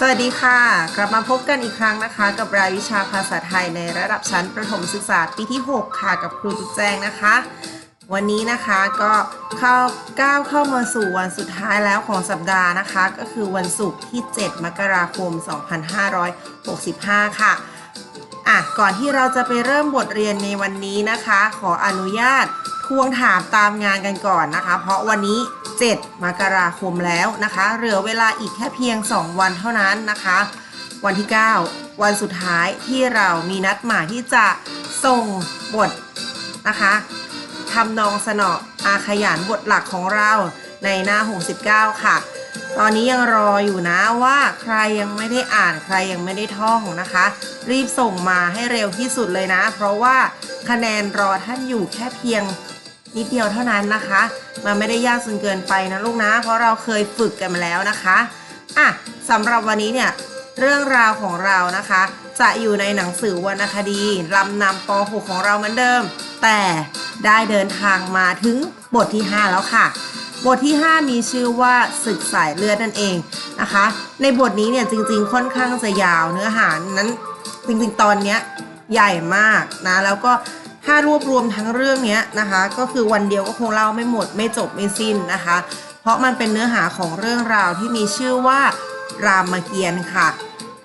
สวัสดีค่ะ กลับมาพบกันอีกครั้งนะคะ กับรายวิชาภาษาไทยในระดับชั้นประถมศึกษาปีที่ 6 ค่ะ กับครูตุ๊แจงนะคะ วันนี้นะคะก็เข้าก้าวเข้ามาสู่วันสุดท้ายแล้วของสัปดาห์นะคะ ก็คือวันศุกร์ที่ 7 มกราคม 2565 ค่ะอะก่อนที่เราจะไปเริ่มบทเรียนในวันนี้นะคะ ขออนุญาต ทวงถามตามงานกันก่อนนะคะ เพราะวันนี้ 7 มกราคมแล้วนะคะ เหลือเวลาอีกแค่เพียง 2 วันเท่านั้นนะคะ วันที่ 9 วันสุดท้ายที่เรามีนัดหมายที่จะส่งบทนะคะทำนองสนออาขยานบทหลักของเราในหน้า 69 ค่ะ ตอนนี้ยังรออยู่นะว่าใครยังไม่ได้อ่านใครยังไม่ได้ท่องนะคะ รีบส่งมาให้เร็วที่สุดเลยนะ เพราะว่าคะแนนรอท่านอยู่แค่เพียง นิดเดียวเท่านั้นนะคะ มันไม่ได้ยากจนเกินไปนะลูกนะ เพราะเราเคยฝึกกันมาแล้วนะคะอะสำหรับวันนี้เนี่ยเรื่องราวของเรานะคะ จะอยู่ในหนังสือวรรณคดีลำนำป .6 ของเราเหมือนเดิม แต่ได้เดินทางมาถึงบทที่ 5 แล้วค่ะ บทที่ 5 มีชื่อว่าศึกสายเลือดนั่นเองนะคะ ในบทนี้เนี่ยจริงๆ ค่อนข้างจะยาวเนื้อหานั้นจริงๆตอนเนี้ยใหญ่มากนะแล้วก็ ถ้ารวบรวมทั้งเรื่องนี้นะคะ ก็คือวันเดียวก็คงเล่าไม่หมด ไม่จบไม่สิ้นนะคะ เพราะมันเป็นเนื้อหาของเรื่องราวที่มีชื่อว่ารามเกียรติ์ค่ะ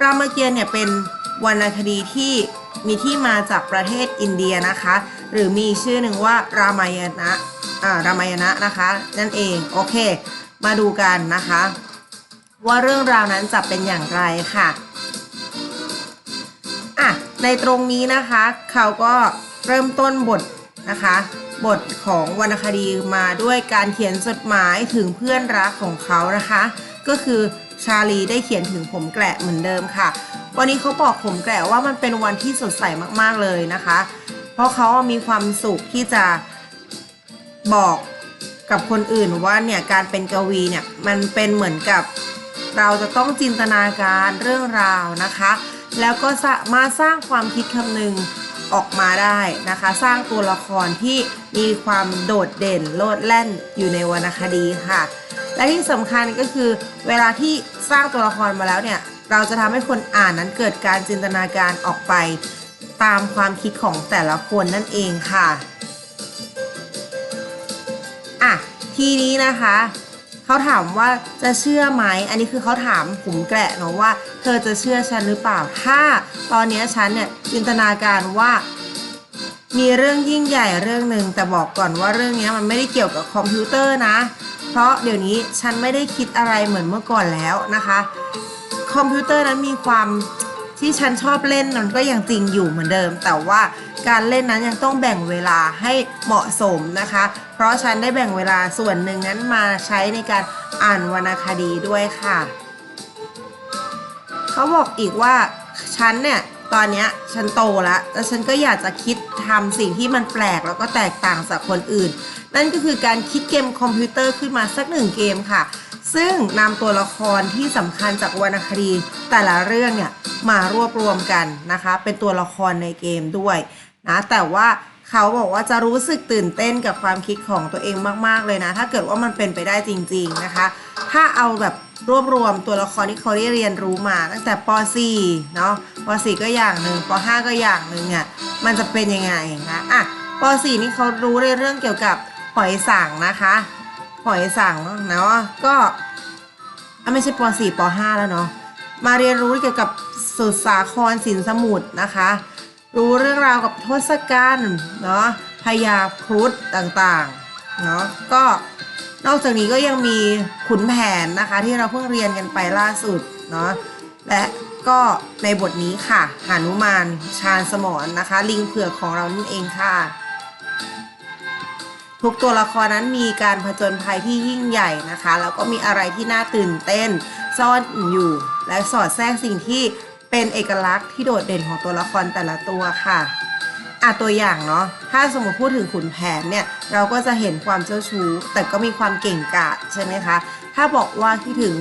รามเกียรติ์เนี่ยเป็นวรรณคดีที่มีที่มาจากประเทศอินเดียนะคะ หรือมีชื่อหนึ่งว่ารามายณะอ่ารามายณะนะคะ นั่นเองโอเค มาดูกันนะคะ ว่าเรื่องราวนั้นจะเป็นอย่างไรค่ะอะในตรงนี้นะคะเขาก็ เริ่มต้นบทนะคะ บทของวรรณคดีมาด้วยการเขียนจดหมายถึงเพื่อนรักของเขานะคะ ก็คือชาลีได้เขียนถึงผมแกละเหมือนเดิมค่ะ วันนี้เขาบอกผมแกละว่ามันเป็นวันที่สดใสมากๆเลยนะคะ เพราะเขามีความสุขที่จะบอกกับคนอื่นว่าเนี่ยการเป็นกวีเนี่ยมันเป็นเหมือนกับเราจะต้องจินตนาการเรื่องราวนะคะ แล้วก็สามารถสร้างความคิดคำนึง ออกมาได้นะคะ สร้างตัวละครที่มีความโดดเด่นโลดแล่นอยู่ในวรรณคดีค่ะ และที่สำคัญก็คือเวลาที่สร้างตัวละครมาแล้วเนี่ยเราจะทำให้คนอ่านนั้นเกิดการจินตนาการออกไป ตามความคิดของแต่ละคนนั่นเองค่ะอะทีนี้นะคะ เขาถามว่าจะเชื่อไหม อันนี้คือเขาถามผมแกละเนาะว่า เธอจะเชื่อฉันหรือเปล่า ถ้าตอนนี้ฉันเนี่ยจินตนาการว่ามีเรื่องยิ่งใหญ่เรื่องหนึ่งแต่บอกก่อนว่าเรื่องนี้มันไม่ได้เกี่ยวกับคอมพิวเตอร์นะ เพราะเดี๋ยวนี้ฉันไม่ได้คิดอะไรเหมือนเมื่อก่อนแล้วนะคะ คอมพิวเตอร์นั้นมีความ ที่ฉันชอบเล่นมันก็ยังจริงอยู่เหมือนเดิม แต่ว่าการเล่นนั้นยังต้องแบ่งเวลาให้เหมาะสมนะคะ เพราะฉันได้แบ่งเวลาส่วนหนึ่งนั้นมาใช้ในการอ่านวรรณคดีด้วยค่ะ เขาบอกอีกว่าฉันเนี่ยตอนนี้ฉันโตแล้วแล้วฉันก็อยากจะคิดทำสิ่งที่มันแปลกแล้วก็แตกต่างจากคนอื่น นั่นก็คือการคิดเกมคอมพิวเตอร์ขึ้นมาสักหนึ่งเกมค่ะ ซึ่งนำตัวละครที่สำคัญจากวรรณคดี แต่ละเรื่องเนี่ยมารวบรวมกันนะคะ เป็นตัวละครในเกมด้วยนะแต่ว่าเขาบอกว่าจะรู้สึกตื่นเต้นกับความคิดของตัวเองมาก ๆ เลยนะ ถ้าเกิดว่ามันเป็นไปได้จริง ๆ นะคะ ถ้าเอาแบบรวบรวมตัวละครที่เขาได้เรียนรู้มา ตั้งแต่ป .4 เนาะป .4 ก็อย่างหนึ่งป .5 ก็อย่างหนึ่งเนี่ยมันจะเป็นยังไงนะอะป .4 นี่เขารู้ในเรื่องเกี่ยวกับหอยสังนะคะ หอยสังเนาะก็ไม่ใช่ป .4 ป .5 แล้วเนาะมาเรียนรู้เกี่ยวกับสุสาครสินสมุทรนะคะ รู้เรื่องราวกับทศกัณฐ์เนาะพญาครุฑต่างๆเนาะก็นอกจากนี้ก็ยังมีขุนแผนนะคะ ที่เราเพิ่งเรียนกันไปล่าสุดเนาะและก็ในบทนี้ค่ะหานุมานชาญสมรนะคะ ลิงเผือกของเรานั่นเองค่ะ ทุกตัวละครนั้นมีการผจญภัยที่ยิ่งใหญ่นะคะ แล้วก็มีอะไรที่น่าตื่นเต้น ซ่อนอยู่ และสอดแทรกสิ่งที่เป็นเอกลักษณ์ที่โดดเด่นของตัวละครแต่ละตัวค่ะอะตัวอย่างเนาะ ถ้าสมมติพูดถึงขุนแผนเนี่ย เราก็จะเห็นความเจ้าชู้ แต่ก็มีความเก่งกาจใช่ไหมคะ ถ้าบอกว่าคิดถึง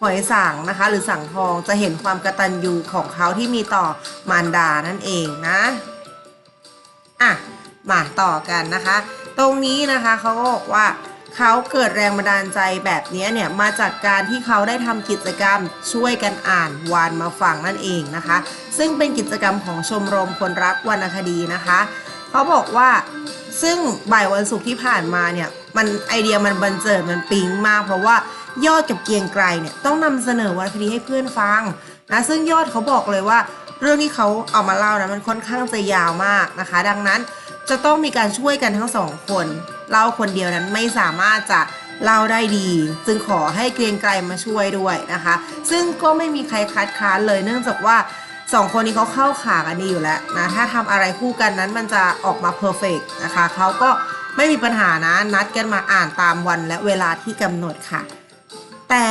หอยสังนะคะ หรือสังทองจะเห็นความกระตัญญูของเขาที่มีต่อมารดานั่นเองนะ อะ มาต่อกันนะคะ ตรงนี้นะคะเขาก็บอกว่าเขาเกิดแรงบันดาลใจแบบนี้เนี่ยมาจากการที่เขาได้ทำกิจกรรมช่วยกันอ่านวานมาฟังนั่นเองนะคะ ซึ่งเป็นกิจกรรมของชมรมคนรักวรรณคดีนะคะเขาบอกว่าซึ่งบ่ายวันศุกร์ที่ผ่านมาเนี่ยมันไอเดียมันบันเจิดมันปิ๊งมาก เพราะว่ายอดกับเกียงไกรเนี่ยต้องนำเสนอวรรณคดีให้เพื่อนฟังนะซึ่งยอดเขาบอกเลยว่า เรื่องที่เขาเอามาเล่านะมันค่อนข้างจะยาวมากนะคะ ดังนั้น จะต้องมีการช่วยกันทั้งสองคนเล่าคนเดียวนั้นไม่สามารถจะเล่าได้ดี จึงขอให้เกรียงไกรมาช่วยด้วยนะคะ ซึ่งก็ไม่มีใครคัดค้านเลยเนื่องจากว่าสองคนนี้เขาเข้าขากันดีอยู่แล้วนะถ้าทำอะไรคู่กันนั้นมันจะออกมาเพอร์เฟกนะคะเขาก็ไม่มีปัญหานะนัดกันมาอ่านตามวันและเวลาที่กำหนดค่ะ แต่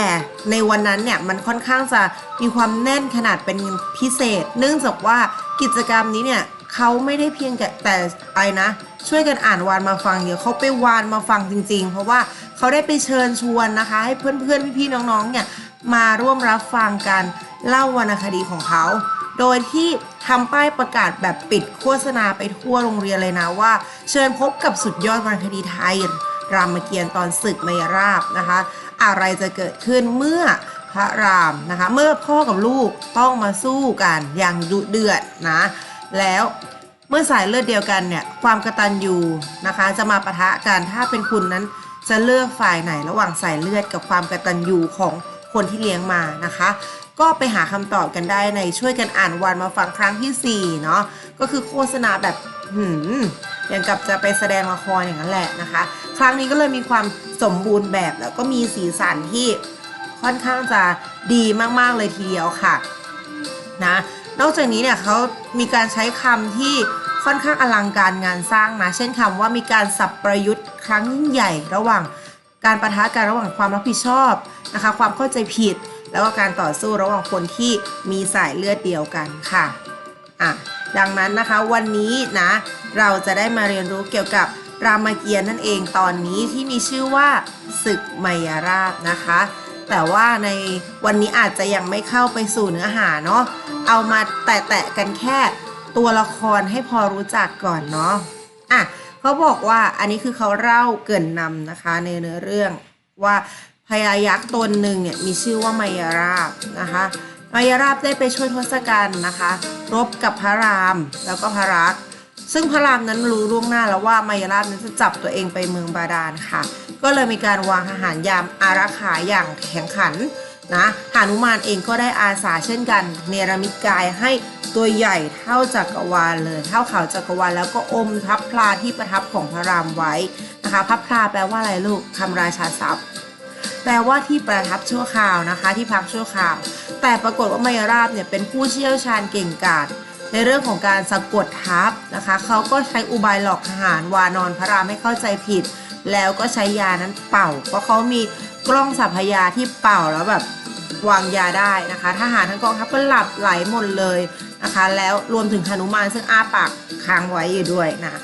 ในวันนั้นเนี่ยมันค่อนข้างจะมีความแน่นขนาดเป็นพิเศษ เนื่องจากว่ากิจกรรมนี้เนี่ย เขาไม่ได้เพียงแต่แต่ไอะไรนะ ช่วยกันอ่านวานมาฟังเดี๋ยวเขาไปวานมาฟังจริง ๆ เพราะว่าเขาได้ไปเชิญชวนนะคะ ให้เพื่อนๆพี่ๆน้องๆเนี่ยมาร่วมรับฟังการเล่าวรรณคดีของเขา โดยที่ทำป้ายประกาศแบบปิดโฆษณาไปทั่วโรงเรียนเลยนะว่า เชิญพบกับสุดยอดวรรณคดีไทย รามเกียรติ์ตอนศึกมยราบนะคะ อะไรจะเกิดขึ้นเมื่อพระรามนะคะ เมื่อพ่อกับลูกต้องมาสู้กันอย่างดุเดือดนะ แล้วเมื่อสายเลือดเดียวกันเนี่ยความกระตันยูนะคะจะมาปะทะกันถ้าเป็นคุณนั้นจะเลือกฝ่ายไหนระหว่างสายเลือดกับความกระตันยูของคนที่เลี้ยงมานะคะ ก็ไปหาคำตอบกันได้ในช่วยกันอ่านวันมาฟังครั้งทีสี่4เนาะก็คือโฆษณาแบบหืมอย่างกับจะไปแสดงละครอย่างนั้นแหละนะคะ ครั้งนี้ก็เลยมีความสมบูรณ์แบบแล้วก็มีสีสันที่ค่อนข้างจะดีมากๆเลยทีเดียวค่ะนะ นอกจากนี้เนี่ยเขามีการใช้คำที่ค่อนข้างอลังการงานสร้างนะ เช่นคำว่ามีการสับประยุทธ์ครั้งยิ่งใหญ่ ระหว่างการประทะกันระหว่างความรับผิดชอบนะคะ ความเข้าใจผิด แล้วก็การต่อสู้ระหว่างคนที่มีสายเลือดเดียวกันค่ะอะดังนั้นนะคะวันนี้นะ เราจะได้มาเรียนรู้เกี่ยวกับรามเกียรติ์นั่นเองตอนนี้ที่มีชื่อว่าศึกไมยราบนะคะ แต่ว่าในวันนี้อาจจะยังไม่เข้าไปสู่เนื้อหาเนาะเอามาแตะๆกันแค่ตัวละครให้พอรู้จักก่อนเนาะอะเขาบอกว่าอันนี้คือเขาเล่าเกินนำนะคะในเนื้อเรื่องว่าพญายักษ์ตนหนึ่งเนี่ยมีชื่อว่าไมยราบนะคะไมยราบได้ไปช่วยทศกัณฐ์นะคะ รบกับพระรามแล้วก็พระรักษ์ ซึ่งพระรามนั้นรู้ล่วงหน้าแล้วว่าไมยราบนั้นจะจับตัวเองไปเมืองบาดาลค่ะ ก็เลยมีการวางทหารยามอารักขาอย่างแข็งขันนะหานุมานเองก็ได้อาสาเช่นกัน เนรมิตกายให้ตัวใหญ่เท่าจักรวาลเลย เท่าเขาจักรวาลแล้วก็อมทับพลาที่ประทับของพระรามไว้นะคะพับพลาแปลว่าอะไรลูกคำราชาศัพท์แปลว่าที่ประทับชั่วคราวนะคะ ที่พักชั่วคราว แต่ปรากฏว่ามายราบเนี่ยเป็นผู้เชี่ยวชาญเก่งกาจ ในเรื่องของการสะกดทับนะคะเขาก็ใช้อุบายหลอกทหารวานอนพระรามให้เข้าใจผิด แล้วก็ใช้ยานั้นเป่า เพราะเขามีกล้องสัพยาที่เป่าแล้วแบบวางยาได้นะคะ ทหารทั้งกองทัพก็หลับไหลหมดเลยนะคะ แล้วรวมถึงหนุมานซึ่งอ้าปากค้างไว้อยู่ด้วยนะ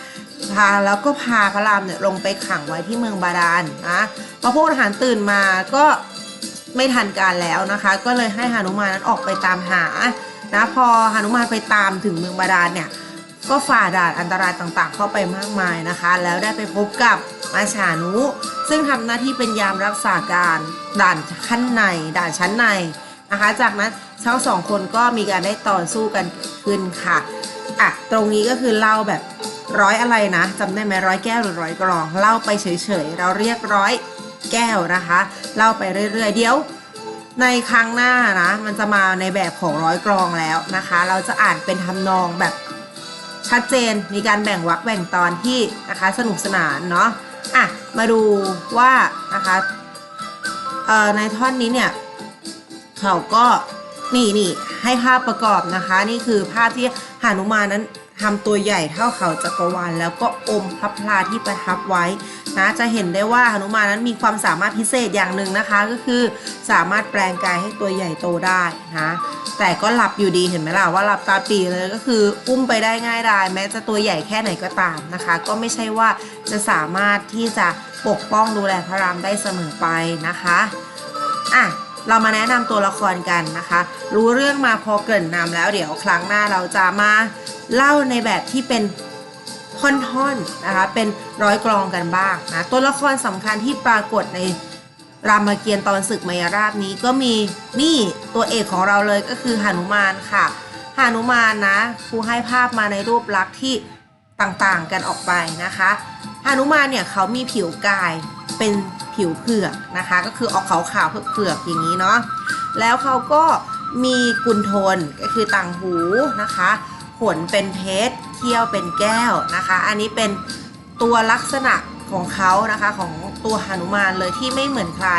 พาแล้วก็พาพระรามเนี่ยลงไปขังไว้ที่เมืองบาดาลนะพอพวกทหารตื่นมาก็ไม่ทันการแล้วนะคะ ก็เลยให้หนุมานนั้นออกไปตามหา นะพอหานุมานไปตามถึงเมืองบาดาลเนี่ยก็ฝ่าด่านอันตรายต่างๆ เข้าไปมากมายนะคะ แล้วได้ไปพบกับมาชานุ ซึ่งทำหน้าที่เป็นยามรักษาการด่านขั้นในด่านชั้นในนะคะ จากนั้นทั้งสองคนก็มีการได้ต่อสู้กันขึ้นค่ะอะตรงนี้ก็คือเล่าแบบร้อยอะไรนะจำได้ไหมร้อยแก้วหรือร้อยกรองเล่าไปเฉยๆ เราเรียกร้อยแก้วนะคะ เล่าไปเรื่อยๆ เดี๋ยว ในครั้งหน้านะ มันจะมาในแบบของร้อยกรองแล้วนะคะ เราจะอ่านเป็นทำนองแบบชัดเจนมีการแบ่งวรรคแบ่งตอนที่นะคะสนุกสนานเนาะอะมาดูว่านะคะเอ่อในท่อนนี้เนี่ยเขาก็นี่นี่ให้ภาพประกอบนะคะ นี่คือภาพที่หานุมานนั้นทำตัวใหญ่เท่าเขาจักรวาลแล้วก็อมพระพลาที่ประทับไว้ นะจะเห็นได้ว่าหนุมานนั้นมีความสามารถพิเศษอย่างหนึ่งนะคะ ก็คือสามารถแปลงกายให้ตัวใหญ่โตได้นะแต่ก็หลับอยู่ดีเห็นไหมล่ะว่าหลับตาปีเลยก็คืออุ้มไปได้ง่ายดายแม้จะตัวใหญ่แค่ไหนก็ตามนะคะ ก็ไม่ใช่ว่าจะสามารถที่จะปกป้องดูแลพระรามได้เสมอไปนะคะอะเรามาแนะนำตัวละครกันนะคะ รู้เรื่องมาพอเกริ่นนำแล้วเดี๋ยวครั้งหน้าเราจะมาเล่าในแบบที่เป็น ท่อนๆนะคะเป็นร้อยกลองกันบ้างนะตัวละครสำคัญที่ปรากฏในรามเกียรติ์ตอนศึกมายราบนี้ก็มีนี่ตัวเอกของเราเลยก็คือหานุมานค่ะหานุมานนะครูให้ภาพมาในรูปลักษณ์ที่ต่างๆกันออกไปนะคะหานุมานเนี่ยเขามีผิวกายเป็นผิวเผือกนะคะ ก็คือออกขาวๆเผือกๆอย่างนี้เนาะแล้วเขาก็มีกุนทนก็คือต่างหูนะคะขนเป็นเพชร เขี้ยวเป็นแก้วนะคะ อันนี้เป็นตัวลักษณะของเขานะคะของตัวหนุมานเลยที่ไม่เหมือนใคร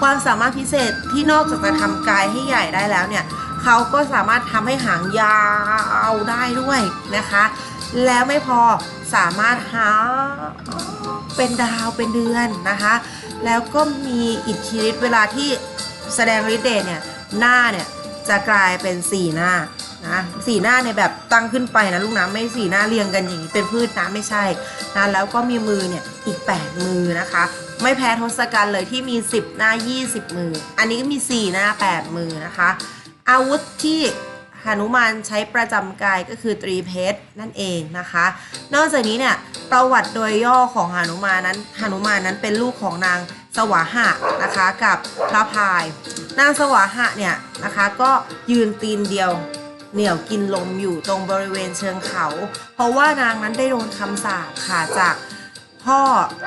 ความสามารถพิเศษที่นอกจากจะทำกายให้ใหญ่ได้แล้วเนี่ยเขาก็สามารถทำให้หางยาวได้ด้วยนะคะ แล้วไม่พอสามารถหาเป็นดาวเป็นเดือนนะคะ แล้วก็มีอิทธิฤทธิ์เวลาที่แสดงฤทธิ์เดชเนี่ยหน้าเนี่ยจะกลายเป็นสี่หน้า นะสีหน้าในแบบตั้งขึ้นไปนะลูกนะไม่สีหน้าเรียงกันอย่างนี้เป็นพืชนะไม่ใช่นะแล้วก็มีมือเนี่ยอีก 8 มือนะคะ ไม่แพ้ทศกัณฐ์เลยที่มี 10 หน้า 20 มือ อันนี้ก็มี 4 หน้า 8 มือนะคะ อาวุธที่หนุมานใช้ประจำกายก็คือตรีเพชรนั่นเองนะคะ นอกจากนี้เนี่ยประวัติโดยย่อของหนุมานนั้นหนุมานนั้นเป็นลูกของนางสวาหะนะคะกับพระพาย นางสวาหะเนี่ยนะคะก็ยืนตีนเดียว เหนี่ยวกินลมอยู่ตรงบริเวณเชิงเขา เพราะว่านางนั้นได้โดนคำสาปค่ะจากพ่อ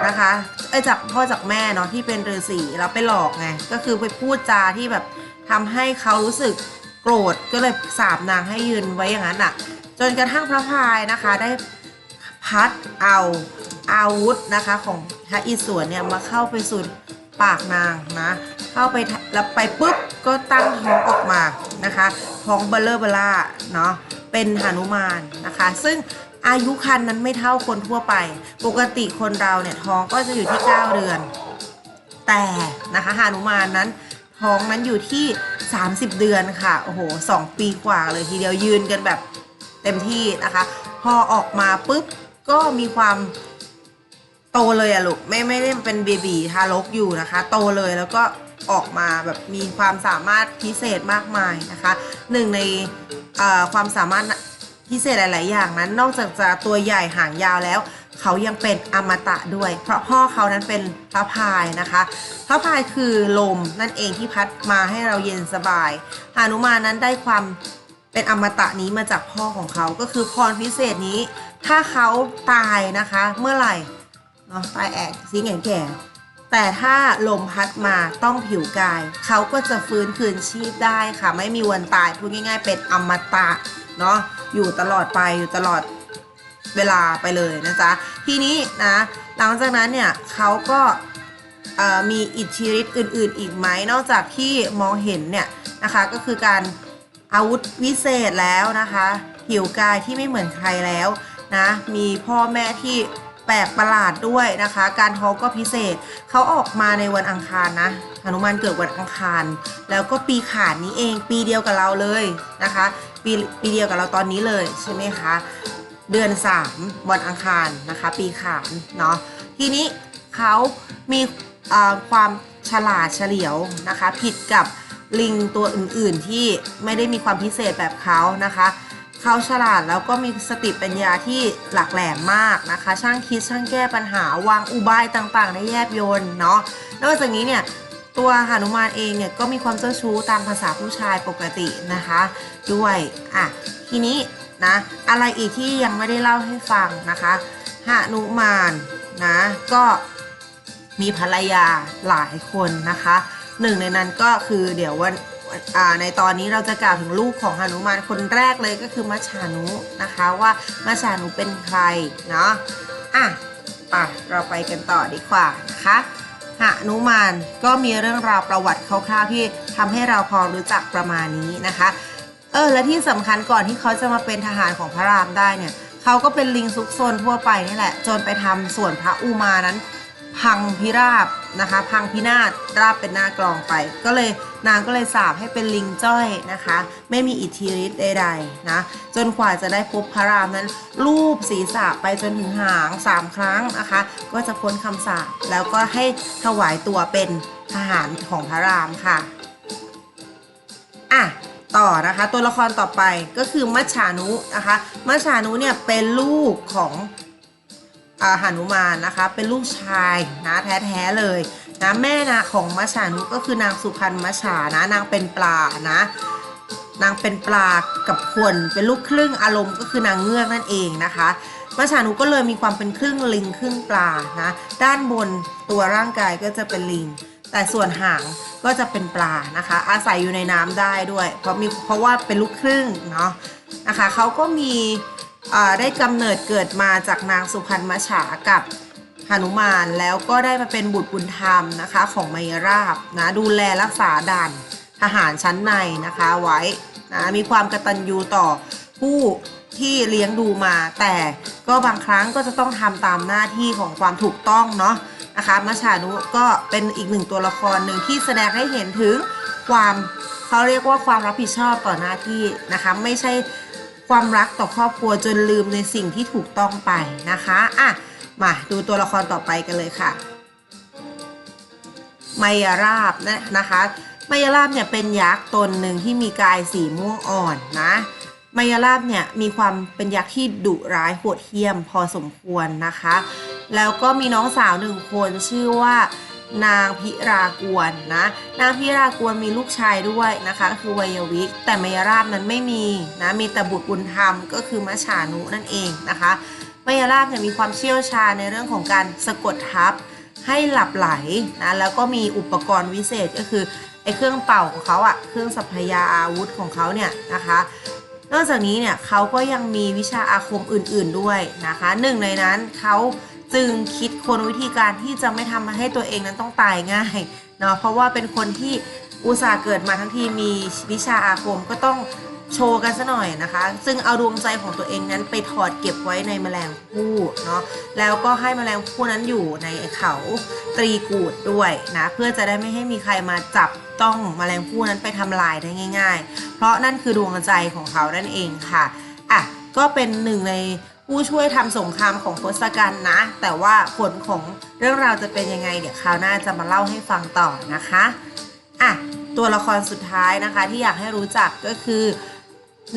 นะคะไอ้จากพ่อจากแม่เนาะที่เป็นฤาษีแล้วไปหลอกไงก็คือไปพูดจาที่แบบทำให้เขารู้สึกโกรธก็เลยสาบนางให้ยืนไว้อย่างนั้นอะ จนกระทั่งพระพายนะคะได้พัดเอาอาวุธนะคะของพระอิศวรเนี่ยมาเข้าไปสู่ ปากนางนะ เข้าไปแล้วไปปุ๊บก็ตั้งท้องออกมานะคะท้องเบลเลอร์เบล่าเนาะเป็นหนุมานนะคะ ซึ่งอายุคันนั้นไม่เท่าคนทั่วไป ปกติคนเราเนี่ยท้องก็จะอยู่ที่ 9 เดือน แต่นะคะหนุมานนั้นท้องนั้นอยู่ที่ 30 เดือนค่ะ โอ้โหสองปีกว่าเลยทีเดียวยืนกันแบบเต็มที่นะคะ พอออกมาปุ๊บก็มีความ โตเลยอะลูกไม่ไม่ได้เป็นเบบีทารกอยู่นะคะ โตเลยแล้วก็ออกมาแบบมีความสามารถพิเศษมากมายนะคะหนึ่งในความสามารถพิเศษหลาย ๆ อย่างนั้น นอกจากจะตัวใหญ่หางยาวแล้ว เขายังเป็นอมตะด้วย เพราะพ่อเขานั้นเป็นพระพายนะคะพระพายคือลมนั่นเองที่พัดมาให้เราเย็นสบายหานุมานั้นได้ความเป็นอมตะนี้มาจากพ่อของเขาก็คือพรพิเศษนี้ ถ้าเขาตายนะคะเมื่อไหร่ เนาะตายแอกซิงแก่แก่แต่ถ้าลมพัดมาต้องผิวกาย เขาก็จะฟื้นคืนชีพได้ค่ะ ไม่มีวันตายพูดง่าย ๆ เป็นอมตะเนาะอยู่ตลอดไปอยู่ตลอดเวลาไปเลยนะจ๊ะทีนี้นะหลังจากนั้นเนี่ยเขาก็มีอิทธิฤทธิ์อื่น ๆ อีกไหมนอกจากที่มองเห็นเนี่ยนะคะก็คือการอาวุธวิเศษแล้วนะคะ ผิวกายที่ไม่เหมือนใครแล้วนะมีพ่อแม่ที่ ปลกประหลาดด้วยนะคะ การทอก็พิเศษเขาออกมาในวันอังคารนะหนุมานเกิดวันอังคาร แล้วก็ปีขานนี้เองปีเดียวกับเราเลยนะคะ ปีปีเดียวกับเราตอนนี้เลยใช่ไหมคะเดือน 3 วันอังคารนะคะ ปีขานเนาะทีนี้เขามีความฉลาดเฉลียวนะคะ ผิดกับลิงตัวอื่นๆที่ไม่ได้มีความพิเศษแบบเขานะคะ เขาฉลาดแล้วก็มีสติปัญญาที่หลักแหลมมากนะคะ ช่างคิดช่างแก้ปัญหาวางอุบายต่างๆ ได้แยบยลเนาะนอกจากนี้เนี่ยตัวหนุมานเองเนี่ยก็มีความเจ้าชู้ตามภาษาผู้ชายปกตินะคะด้วยอะทีนี้นะอะไรอีกที่ยังไม่ได้เล่าให้ฟังนะคะหนุมานนะก็มีภรรยาหลายคนนะคะหนึ่งในนั้นก็คือเดี๋ยววัน ในตอนนี้เราจะกล่าวถึงลูกของหนุมานคนแรกเลยก็คือมัชานุนะคะว่ามัชานุเป็นใครเนาะอะไปเราไปกันต่อดีกว่านะคะหนุมานก็มีเรื่องราวประวัติคร่าวๆที่ทำให้เราพอรู้จักประมาณนี้นะคะ เออและที่สำคัญก่อนที่เขาจะมาเป็นทหารของพระรามได้เนี่ยเขาก็เป็นลิงซุกซนทั่วไปนี่แหละ จนไปทำส่วนพระอุมานั้น พังพิราบนะคะ พังพินาศราบเป็นหน้ากลองไป ก็เลยนางก็เลยสาบให้เป็นลิงจ้อยนะคะ ไม่มีอิทธิฤทธิ์ใดๆนะจนกว่าจะได้พบพระรามนั้น รูปศีรษะไปจนถึงหางสามครั้งนะคะ ก็จะพ้นคำสาปแล้วก็ให้ถวายตัวเป็นทหารของพระรามค่ะอะต่อนะคะตัวละครต่อไปก็คือมัชานุนะคะ มัชานุเนี่ยเป็นลูกของ อ่าหนุมานนะคะ เป็นลูกชายนะแท้ๆเลยนะแม่นะของมัชานุก็คือนางสุพรรณมัชานะนางเป็นปลานะนางเป็นปลากับคนเป็นลูกครึ่งอารมณ์ก็คือนางเงือกนั่นเองนะคะมัชานุก็เลยมีความเป็นครึ่งลิงครึ่งปลานะด้านบนตัวร่างกายก็จะเป็นลิง แต่ส่วนหางก็จะเป็นปลานะคะ อาศัยอยู่ในน้ำได้ด้วย เพราะมีเพราะว่าเป็นลูกครึ่งเนาะนะคะเขาก็มี ได้กำเนิดเกิดมาจากนางสุพรรณมัชฉากับหนุมานแล้วก็ได้มาเป็นบุตรบุญธรรมนะคะของมยราบนะดูแลรักษาด่านทหารชั้นในนะคะไว้นะมีความกตัญญูต่อผู้ที่เลี้ยงดูมา แต่ก็บางครั้งก็จะต้องทำตามหน้าที่ของความถูกต้องเนาะนะคะมัชานุก็เป็นอีกหนึ่งตัวละครหนึ่งที่แสดงให้เห็นถึงความเขาเรียกว่าความรับผิดชอบต่อหน้าที่นะคะไม่ใช่ ความรักต่อครอบครัวจนลืมในสิ่งที่ถูกต้องไปนะคะอะมาดูตัวละครต่อไปกันเลยค่ะ ไมยราบนะนะคะไมยราบเนี่ยเป็นยักษ์ตนหนึ่งที่มีกายสีม่วงอ่อนนะไมยราบเนี่ยมีความเป็นยักษ์ที่ดุร้ายโหดเหี้ยมพอสมควรนะคะ แล้วก็มีน้องสาวหนึ่งคนชื่อว่า นางพิรากวนนะนางพิรากวนมีลูกชายด้วยนะคะก็คือวัยวิก แต่มยราบนั้นไม่มีนะมีแต่บุตรบุญธรรมก็คือมัชานุนั่นเองนะคะมยราบเนี่ยมีความเชี่ยวชาญในเรื่องของการสะกดทับให้หลับไหลนะแล้วก็มีอุปกรณ์วิเศษก็คือไอ้เครื่องเป่าของเขาอะเครื่องสัพยาอาวุธของเขาเนี่ยนะคะนอกจากนี้เนี่ยเขาก็ยังมีวิชาอาคมอื่น ๆด้วยนะคะหนึ่งในนั้นเขา จึงคิดคนวิธีการที่จะไม่ทำให้ตัวเองนั้นต้องตายง่ายเนาะเพราะว่าเป็นคนที่อุตส่าห์เกิดมาทั้งทีมีวิชาอาคมก็ต้องโชว์กันซะหน่อยนะคะ ซึ่งเอาดวงใจของตัวเองนั้นไปถอดเก็บไว้ในแมลงผู้เนาะแล้วก็ให้แมลงผู้นั้นอยู่ในเขาตรีกูดด้วยนะเพื่อจะได้ไม่ให้มีใครมาจับต้องแมลงผู้นั้นไปทำลายได้ง่าย ๆ เพราะนั่นคือดวงใจของเขานั่นเองค่ะอะก็เป็นหนึ่งใน ผู้ช่วยทำสงครามของทศกัณฐ์นะ แต่ว่าผลของเรื่องราวจะเป็นยังไง เดี๋ยวคราวหน้าจะมาเล่าให้ฟังต่อนะคะอะตัวละครสุดท้ายนะคะที่อยากให้รู้จักก็คือ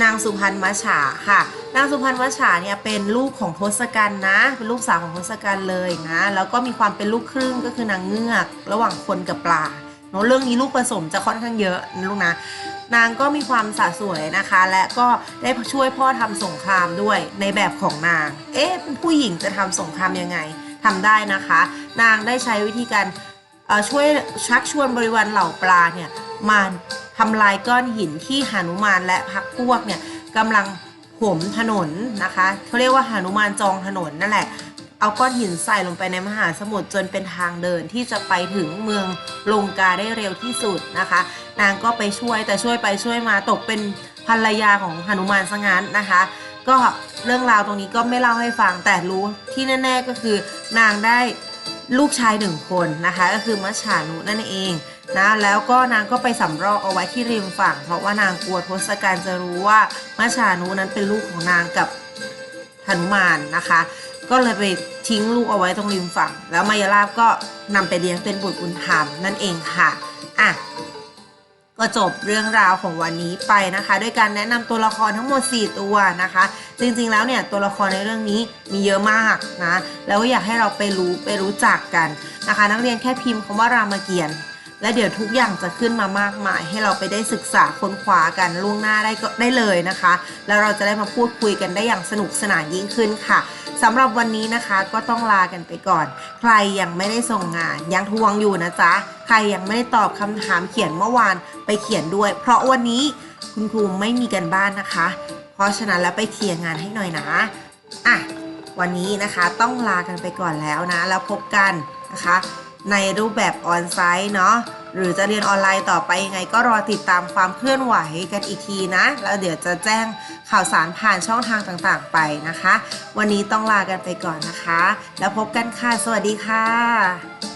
นางสุพรรณมัชฉาค่ะ นางสุพรรณมัชฉาเนี่ยเป็นลูกของทศกัณฐ์นะ เป็นลูกสาวของทศกัณฐ์เลยนะ แล้วก็มีความเป็นลูกครึ่งก็คือนางเงือก ระหว่างคนกับปลาเนอะเรื่องนี้ลูกผสมจะค่อนข้างเยอะนะลูกนะ นางก็มีความสะสวยนะคะ และก็ได้ช่วยพ่อทำสงครามด้วยในแบบของนาง เอ๊ะผู้หญิงจะทำสงครามยังไงทำได้นะคะ นางได้ใช้วิธีการช่วยชักชวนบริวารเหล่าปลาเนี่ยมาทำลายก้อนหินที่หานุมานและพักพวกเนี่ยกำลังถมถนนนะคะเขาเรียกว่าหานุมานจองถนนนั่นแหละ เอาก้อนหินใส่ลงไปในมหาสมุทรจนเป็นทางเดินที่จะไปถึงเมืองลงกาได้เร็วที่สุดนะคะ นางก็ไปช่วยแต่ช่วยไปช่วยมาตกเป็นภรรยาของหนุมานซะงั้นนะคะ ก็เรื่องราวตรงนี้ก็ไม่เล่าให้ฟังแต่รู้ที่แน่ ๆก็คือนางได้ลูกชายหนึ่งคนนะคะ ก็คือมัชฉานุนั่นเองนะแล้วก็นางก็ไปสำรอกเอาไว้ที่ริมฝั่ง เพราะว่านางกลัวทศกัณฐ์จะรู้ว่ามัชฉานุนั้นเป็นลูกของนางกับหนุมานนะคะ ก็เลยไปทิ้งลูกเอาไว้ตรงริมฝั่ง แล้วมายาลาบก็นำไปเลี้ยงเป็นบุตรบุญธรรมนั่นเองค่ะอะก็จบเรื่องราวของวันนี้ไปนะคะ ด้วยการแนะนำตัวละครทั้งหมด 4 ตัวนะคะ จริงๆแล้วเนี่ยตัวละครในเรื่องนี้มีเยอะมากนะแล้วก็อยากให้เราไปรู้ไปรู้จักกันนะคะ นักเรียนแค่พิมพ์คำว่ารามเกียรติ์ และเดี๋ยวทุกอย่างจะขึ้นมามากมาย ให้เราไปได้ศึกษาค้นคว้ากันล่วงหน้าได้ก็ได้เลยนะคะ แล้วเราจะได้มาพูดคุยกันได้อย่างสนุกสนานยิ่งขึ้นค่ะสำหรับวันนี้นะคะก็ต้องลากันไปก่อน ใครยังไม่ได้ส่งงานยังทวงอยู่นะจ๊ะ ใครยังไม่ได้ตอบคำถามเขียนเมื่อวานไปเขียนด้วย เพราะวันนี้คุณครูไม่มีกันบ้านนะคะ เพราะฉะนั้นแล้วไปเคลียร์งานให้หน่อยนะอะวันนี้นะคะต้องลากันไปก่อนแล้วนะ แล้วพบกันนะคะ ในรูปแบบออนไซต์เนาะหรือจะเรียนออนไลน์ต่อไปยังไง ก็รอติดตามความเคลื่อนไหวกันอีกทีนะ แล้วเดี๋ยวจะแจ้งข่าวสารผ่านช่องทางต่างๆไปนะคะ วันนี้ต้องลากันไปก่อนนะคะ แล้วพบกันค่ะ สวัสดีค่ะ